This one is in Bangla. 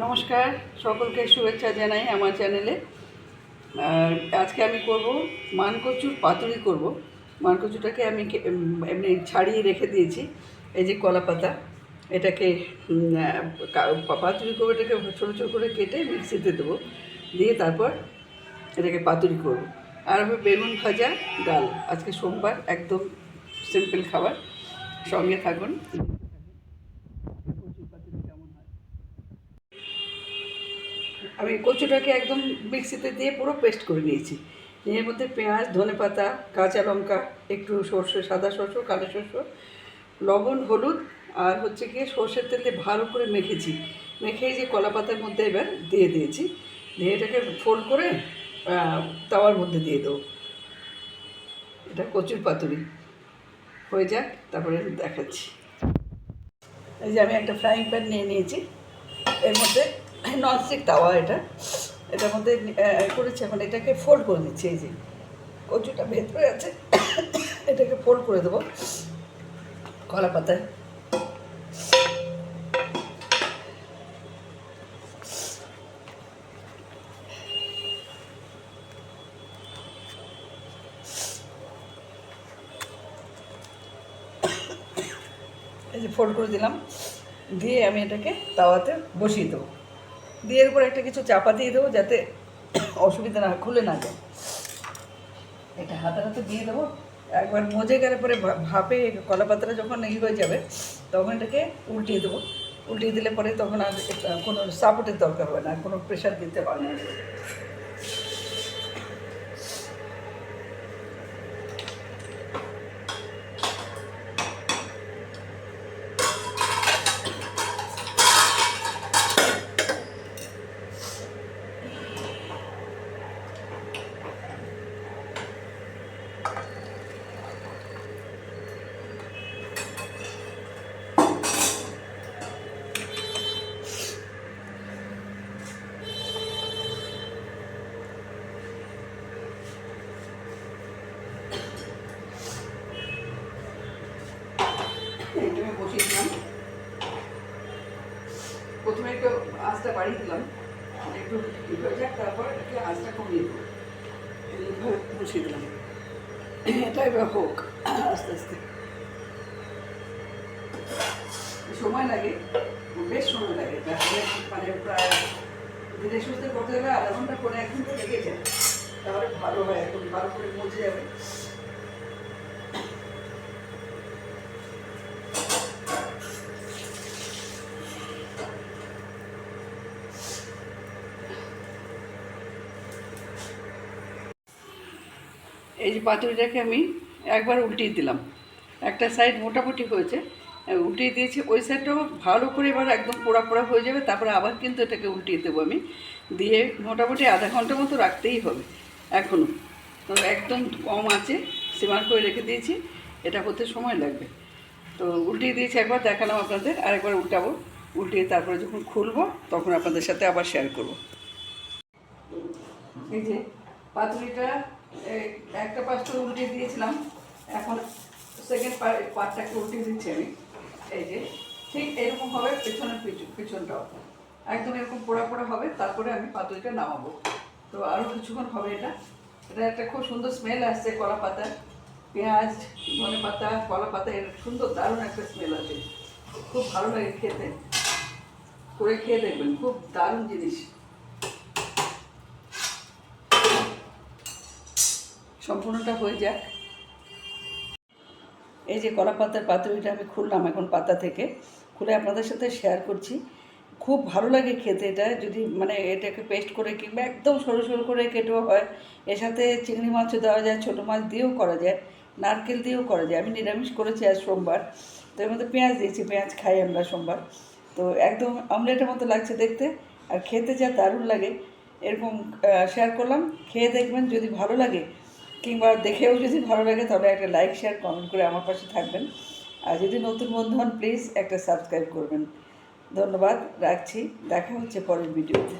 নমস্কার, সকলকে শুভেচ্ছা জানাই আমার চ্যানেলে। আর আজকে আমি করব মানকচুর পাতুরি করব। মানকচুটাকে আমি এমনি ছাড়িয়ে রেখে দিয়েছি, এই যে কলা পাতা। এটাকে পাতুরি করব, এটাকে ছোটো ছোটো করে কেটে মিক্সিতে দেবো। দিয়ে তারপর এটাকে পাতুরি করব। আর হবে বেগুন ভাজা ডাল। আজকে সোমবার, একদম সিম্পল খাবার। সঙ্গে থাকুন কচুর পাতুরি কেমন হয় আমি কচুটাকে একদম মিক্সিতে দিয়ে পুরো পেস্ট করে নিয়েছি। এর মধ্যে পেঁয়াজ, ধনেপাতা, কাঁচা লঙ্কা, একটু সর্ষে, সাদা সর্ষে, কালো সর্ষে, লবণ, হলুদ, আর হচ্ছে গিয়ে সর্ষের তেলে ভালো করে মেখেছি। মেখে যে কলা পাতার মধ্যে এবার দিয়ে দিয়েছি। দিয়ে এটাকে ফোল্ড করে তাওয়ার মধ্যে দিয়ে দেবো। এটা কচুর পাতুরি। হয়ে যাক, তারপরে দেখাচ্ছি। এই যে আমি একটা ফ্রাইং প্যান নিয়ে নিয়েছি। এর মধ্যে ননস্টিক তাওয়া এটা। এটার মধ্যে করেছি এখন, এটাকে ফোল্ড করে দিচ্ছি, এই যে কচুটা ভেতরে আছে, এটাকে ফোল্ড করে দেবো কলা পাতায়। এই যে ফোল্ড করে দিলাম, দিয়ে আমি এটাকে তাওয়াতে বসিয়ে দেবো। দিয়ে এর উপর একটা কিছু চাপা দিয়ে দেবো যাতে অসুবিধা না, খুলে না যায়। এটা হাতে হাতে দিয়ে দেবো। একবার মজে গেলে পরে ভাপে কলা পাতাটা যখন ই হয়ে যাবে, তখন এটাকে উল্টিয়ে দেবো। উল্টিয়ে দিলে পরে তখন আর কোনো সাপোর্টের দরকার হয় না, কোনো প্রেশার দিতে পারে না। আমি বসিয়ে দিলাম প্রথমে একটু আঁচটা বাড়িয়ে দিলাম। একটু হয়ে যাক, তারপর একটু আঁচটা কমিয়ে দেবো এইভাবে বসিয়ে দিলাম। এটা এবার হোক, আস্তে আস্তে। সময় লাগে, বেশ সময় লাগে। মানে প্রায় ধীরে সুস্থে করতে গেলে আধা ঘণ্টা করে এক ঘণ্টা লেগে যায়। তাহলে ভালো হয়, এখন ভালো করে মজে যাবে। এই যে পাতুরিটাকে আমি একবার উল্টিয়ে দিলাম। একটা সাইড মোটামুটি হয়েছে উল্টিয়ে দিয়েছি। ওই সাইডটাও ভালো করে এবার একদম পোড়া পোড়া হয়ে যাবে, তারপরে আবার কিন্তু এটাকে উল্টিয়ে দেবো আমি। দিয়ে মোটামুটি আধা ঘণ্টা মতো রাখতেই হবে, এখনও। তো একদম কম আছে, সিমার করে রেখে দিয়েছি, এটা হতে সময় লাগবে। তো উল্টিয়ে দিয়েছি একবার, দেখালাম আপনাদের, আরেকবার উল্টাবো। উল্টিয়ে তারপরে যখন খুলবো, তখন আপনাদের সাথে আবার শেয়ার করব। এই যে পাতুরিটা একটা পাশটা উল্টে দিয়েছিলাম। এখন সেকেন্ড পার্টটাকে উল্টে দিচ্ছি আমি। এই যে, ঠিক এরকম হবে পেছনের পিছন পিছনটাও। একদম এরকম পোড়া পোড়া হবে, তারপরে আমি পাতুরিটা নামাবো। তো আরও কিছুক্ষণ হবে এটা। এটা একটা খুব সুন্দর স্মেল আসছে কলা পাতা পেঁয়াজ, ধনে পাতা, কলা পাতা, এর সুন্দর দারুণ একটা স্মেল আছে। খুব ভালো লাগে খেতে। করে খেয়ে দেখবেন, খুব দারুণ জিনিস। সম্পূর্ণটা হয়ে যাক। এই যে কলা পাতার পাতুরিটা আমি খুললাম এখন পাতা থেকে। খুলে আপনাদের সাথে শেয়ার করছি। খুব ভালো লাগে খেতে এটা। যদি মানে এটাকে পেস্ট করে কিংবা একদম সরু সরু করে কেটেও হয়, এর সাথে চিংড়ি মাছও দেওয়া যায়, ছোটো মাছ দিয়েও করা যায়, নারকেল দিয়েও করা যায়। আমি নিরামিষ করেছি আজ সোমবার। তো এর মধ্যে পেঁয়াজ দিয়েছি, পেঁয়াজ খাই আমরা সোমবার। তো একদম অমলেটের মতো লাগছে দেখতে। আর খেতে যা দারুণ লাগে। এরকম শেয়ার করলাম। খেয়ে দেখবেন যদি ভালো লাগে কিংবা দেখেও যদি ভালো লাগে তবে একটা লাইক শেয়ার কমেন্ট করে আমার পাশে থাকবেন। আর যদি নতুন বন্ধু হন প্লিজ একটা সাবস্ক্রাইব করবেন। ধন্যবাদ, রাখছি। দেখা হচ্ছে পরের ভিডিওতে